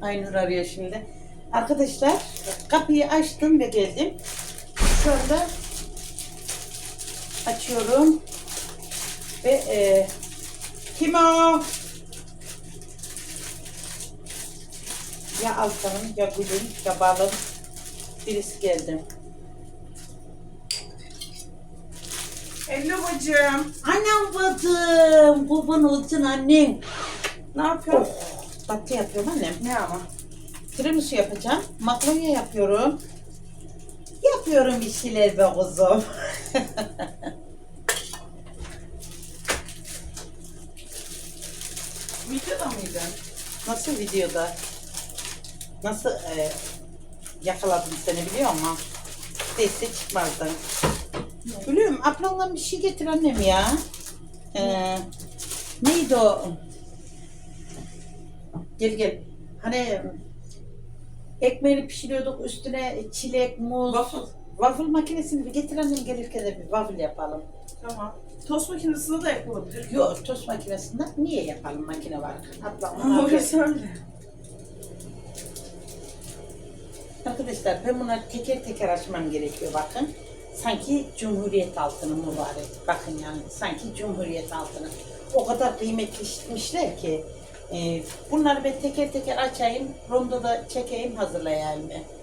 Aynur arıyor şimdi. Arkadaşlar kapıyı açtım ve geldim. Şu anda açıyorum. Ve e, kim o? Ya Altan'ın ya Gül'ün ya Bal'ın birisi geldi. Hello bacım. Annem bacım, kurban olsun annem. Ne yapıyorsun? Oh, tatlı yapıyorum annem. Ne ama? Tiramisu yapacağım. Makarna yapıyorum. Yapıyorum bir şeyler be kuzum. Videoda mıydın? Nasıl videoda? Nasıl e, yakaladım seni biliyor musun? Değilse çıkmazdın. Biliyorum ablandan bir şey getir annem ya. Ee, neydi o? Gel gel. Hani ekmeğini pişiriyorduk üstüne çilek, muz. Waffle. Waffle makinesini bir getir annem gelirken de bir waffle yapalım. Tamam. Tost makinesinde de yapılabilir. Yok tost makinesinde niye yapalım makine var. Ama ona orası öyle. Arkadaşlar ben bunları teker teker açmam gerekiyor bakın. Sanki Cumhuriyet altını mübarek. Bakın yani sanki Cumhuriyet altını. O kadar kıymetleştirmişler ki. E, bunları ben teker teker açayım. Rondoda çekeyim hazırlayayım ben.